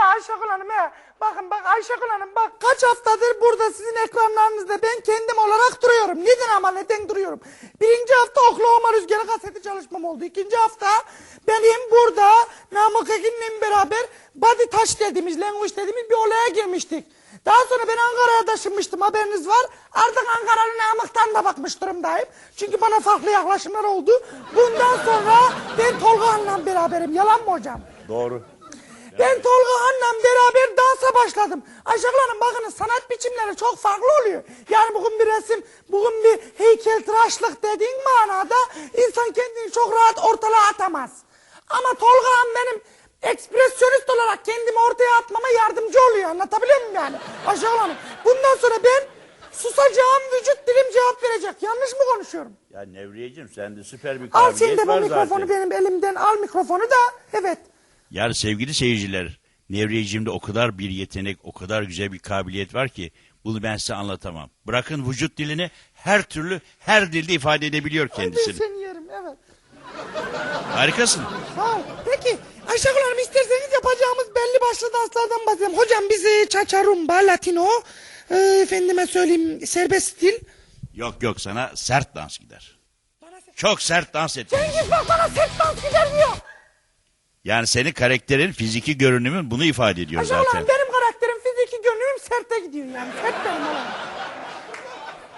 Ayşegül Hanım he. Bakın bak Ayşegül Hanım bak kaç haftadır burada sizin ekranlarınızda ben kendim olarak duruyorum. Neden ama neden duruyorum? Birinci hafta Oklahoma Rüzgarı kaseti çalışmam oldu. İkinci hafta benim burada Namık Ekin'le beraber body touch dediğimiz, language dediğimiz bir olaya girmiştik. Daha sonra ben Ankara'ya taşınmıştım haberiniz var. Artık Ankara'nın Namık'tan da bakmış durumdayım. Çünkü bana farklı yaklaşımlar oldu. Bundan sonra ben Tolga Han'la beraberim. Yalan mı hocam? Doğru. Ben Tolga Han'la beraber dansa başladım. Ayşegül Hanım bakınız sanat biçimleri çok farklı oluyor. Yani bugün bir resim, bugün bir heykeltıraşlık dediğin manada insan kendini çok rahat ortalığa atamaz. Ama Tolga Han benim ekspresyonist olarak kendimi ortaya atmama yardımcı oluyor. Anlatabiliyor muyum yani? Ayşegül Hanım bundan sonra ben susacağım vücut dilim cevap verecek. Yanlış mı konuşuyorum? Ya Nevriyeciğim sende süper bir Al kabiliyet sen de bu var mikrofonu zaten. benim elimden al mikrofonu da evet. Yani sevgili seyirciler, Nevriyeciğimde o kadar bir yetenek, o kadar güzel bir kabiliyet var ki bunu ben size anlatamam. Bırakın vücut dilini her türlü, her dilde ifade edebiliyor Ben kendisini. seni yerim evet. Harikasın. Sağ ol. Peki Ayşegül Hanım isterseniz yapacağımız belli başlı danslardan bahsedelim. Hocam bizi Chacha Rumba, Latino, e, efendime söyleyeyim serbest stil. Yok yok sana sert dans gider. Bana se- Çok sert dans et. Cengiz bak bana sert dans gider diyor. Yani senin karakterin, fiziki görünümün bunu ifade ediyor Ayşegül zaten. Hanım benim karakterim fiziki gönlüm sertte gidiyor yani. Sert benim oğlum.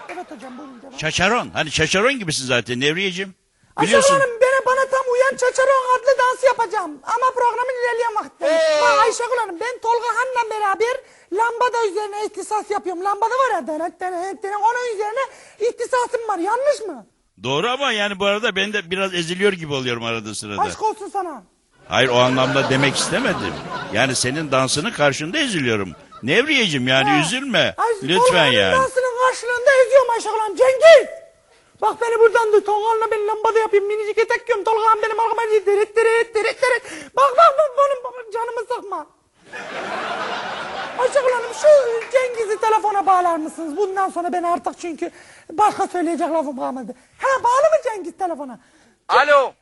Evet hocam buyurun devam. Şaşaron. Hani şaşaron gibisin zaten Nevriyeciğim. Biliyorsun. Hanım bana, bana tam uyan Çaçaron adlı dans yapacağım. Ama programın ilerleyen vakitlerinde. Ama Ayşegül Hanım ben Tolga Han'la beraber lambada üzerine ihtisas yapıyorum. Lambada var ya denet denet denet onun üzerine ihtisasım var. Yanlış mı? Doğru ama yani bu arada ben de biraz eziliyor gibi oluyorum arada sırada. Aşk olsun sana. Hayır o anlamda demek istemedim. Yani senin dansının karşında eziliyorum. Nevriyeciğim yani Ha. üzülme. Ay, Lütfen yani. dansının karşılığında eziyorum Ayşegül Hanım. Cengiz! Bak beni buradan duy. Tolga Han'la ben lambada yapayım. Minicik etek giyiyorum. Tolga Han benim arkama diye deret deret deret deret. Bak bak bak benim bak, canımı sıkma. Ayşegül Hanım şu Cengiz'i telefona bağlar mısınız? Bundan sonra ben artık çünkü başka söyleyecek lafım kalmadı. Ha bağlı mı Cengiz telefona? Alo.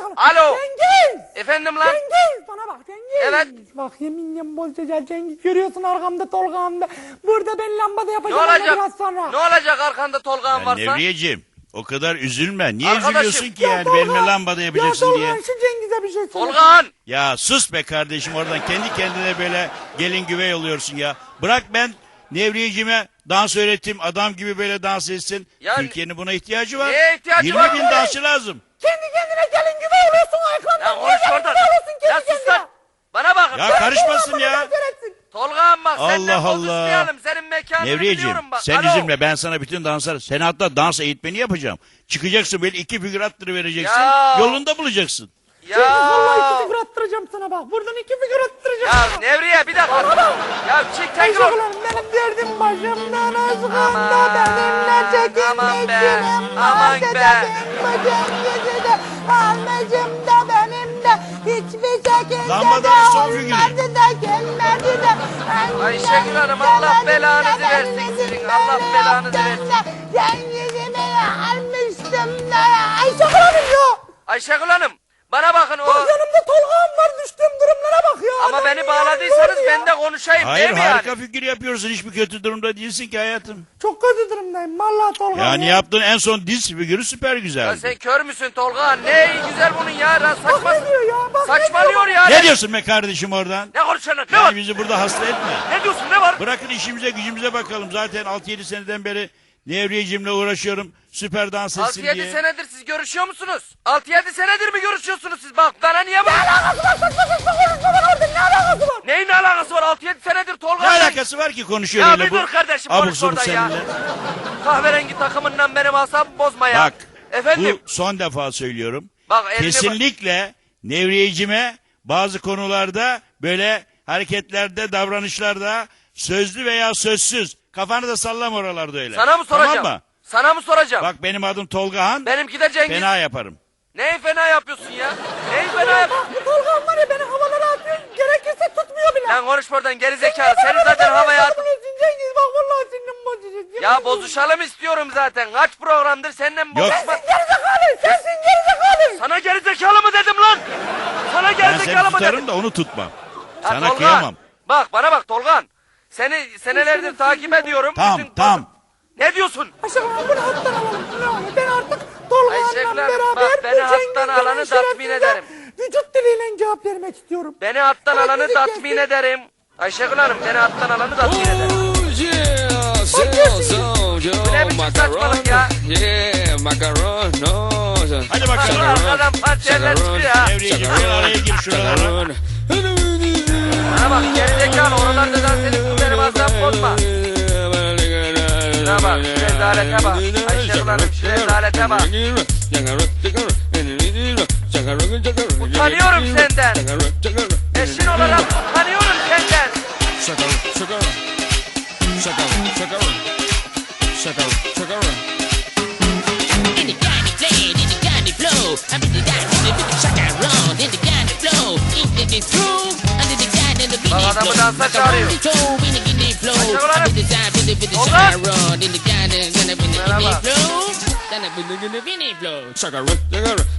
Hanım? Alo. Cengiz! Efendim lan. Cengiz! Bana bak Cengiz! Evet. Bak yeminle bozacağız Cengiz. Görüyorsun arkamda Tolga'mda. Burada ben lambada Ne yapacağım ama olacak? biraz sonra. Ne olacak arkanda Yani varsa? Nevriyeciğim o kadar üzülme. Niye Arkadaşım, üzülüyorsun ki Ya yani Tolga- benimle lambada yapacaksın ya diye. Tolga, şu Cengiz'e bir şey söyle. Tolga'nın. Ya sus be kardeşim oradan kendi kendine böyle gelin güvey oluyorsun ya. Bırak ben Nevriyeciğime dans öğreteyim adam gibi böyle dans etsin. Yani- Türkiye'nin buna ihtiyacı var. Neye ihtiyacı 20 var? bin dansçı lazım. Kendi kendine Ya konuş oradan. Ya sus lan. Bana bakın. Ya karışmasın ya. Tolga bana. Tolga'ın bak senden Allah Allah. konuşmayalım. Senin mekanını Nevriyeciğim biliyorum bak. sen Alo. üzülme ben sana bütün danslar seni hatta dans eğitmeni yapacağım. Çıkacaksın böyle iki figür attırıvereceksin Ya. yolunda bulacaksın. Cengiz vallahi iki Ya. figür attıracağım sana bak. Buradan iki figür attıracağım. Ya. Nevriye bir dakika. Ya çık tekrar. Ayşegül Hanım benim derdim başımdan aşkında Aman, benimle aman be, aman be. Ben bu Cengiz'i de hiçbir şekilde Lambada de bir son figürü. Ayşegül Hanım, Allah belanızı versin sizin, Allah belanızı versin. Cengiz'imi almıştım da Ayşegül Hanım ya. Ayşegül Hanım. Bana bakın o. Bak yanımda Tolga'm var ya. Ama beni ya, bağladıysanız ya? ben de konuşayım Hayır değil mi harika yani? figür yapıyorsun hiçbir kötü durumda değilsin ki hayatım. Çok kötü durumdayım vallahi Tolga'm. Yani ya. yaptığın en son diz figürü süper Ya güzeldi. sen kör müsün Tolga? Ne güzel bunun ya. Lan Bak saçma. ne diyor ya. Bak ne Saçmalıyor diyor. ya. Ne diyorsun be kardeşim oradan? Ne konuşuyorsun? Ne var? Yani bizi burada hasta etme. Ne diyorsun? Ne var? Bırakın işimize gücümüze bakalım. Zaten 6-7 seneden beri Nevriyeciğimle uğraşıyorum. Süper dans etsin 6-7 diye. senedir siz görüşüyor musunuz? 6-7 senedir mi görüşüyorsunuz siz? Bak bana niye bu? Ne alakası var saçma saçma konuşma bana orada ne alakası var? Neyin alakası var? 6-7 senedir Tolga. Ne ile- alakası var ki konuşuyor Ya öyle bir bu? dur kardeşim, abuk konuş oradan ya. seninle. Kahverengi takımından benim asabımı bozma ya. Bak Efendim? bu son defa söylüyorum. Bak elime bak. Kesinlikle Nevriyecime bazı konularda böyle hareketlerde davranışlarda sözlü veya sözsüz kafanı da sallama oralarda öyle. Sana mı soracağım? Tamam mı? Sana mı soracağım? Bak benim adım Tolgahan. Benimki de Cengiz. Fena yaparım. Neyi fena yapıyorsun ya? Neyi fena yap? Tolga'm var ya beni havalara. Gerekirse tutmuyor bile. Lan konuşma oradan geri zekalı. Seni zaten havaya at. Cengiz bak vallahi sinirim bozacak. Ya bozuşalım istiyorum zaten. Kaç programdır seninle mi Yok. bozuşma? Gerizekalı sensin gerizekalı. Sana geri zekalı mı dedim lan? Sana Ben geri seni zekalı mı dedim? tutarım da onu tutma. Ha, Sana kıyamam. Bak bana bak Tolgan. Seni senelerdir takip ediyorum. Tamam, Bütün- tamam. Ne diyorsun? Hanım bunu hattan alalım. Ne olur. Ben artık Tolga'yla Ayşegül Hanım, beraber bak, beni bu hattan alanı tatmin ederim. Vücut diliyle cevap vermek istiyorum. Beni hattan Evet, alanı tatmin kestin. ederim. Ayşegül Hanım beni hattan alanı tatmin ederim. Oh yeah, so so Bu ne biçim saçmalık ya? Yeah, macaron, no. Hadi bakalım. Arkadan parçalar çıkıyor ya. Devriyeciğim gel araya gir şuralara. Bana bak gerizekalı oralarda dans edip benim aslan bozma. Şuna bak şu rezalete bak. Ayşegül Hanım şu rezalete bak. Utanıyorum senden. Eşin olarak utanıyorum senden. In the Johnny play, in the Johnny flow. I'm in the Johnny, in the shaka run, in the Johnny flow. In the through, under the Johnny, in the Bak Vinny adamı dansa çağırıyor. In in in in in in in in the Guinea Merhaba. flow.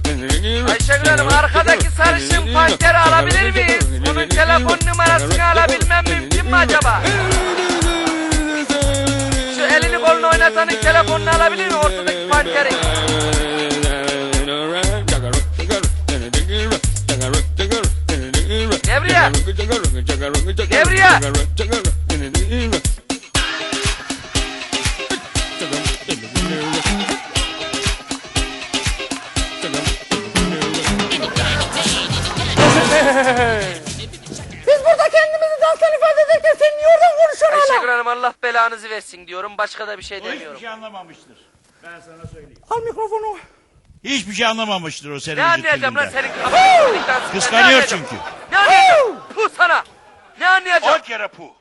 Then Ayşegül Hanım arkadaki sarışın panteri alabilir miyiz? Bunun telefon numarasını alabilmem mümkün mü acaba? Şu elini kolunu oynatanın telefonunu alabilir miyim ortadaki panteri? Devriye. Devriye. Belanızı versin diyorum. Başka da bir şey O hiçbir demiyorum. şey anlamamıştır. Ben sana söyleyeyim. Al mikrofonu. Hiçbir şey anlamamıştır o senin Ne anlayacağım lan senin kafanı? Kıskanıyor çünkü. Ne anlayacağım? Puh sana. Ne anlayacağım? On kere pu.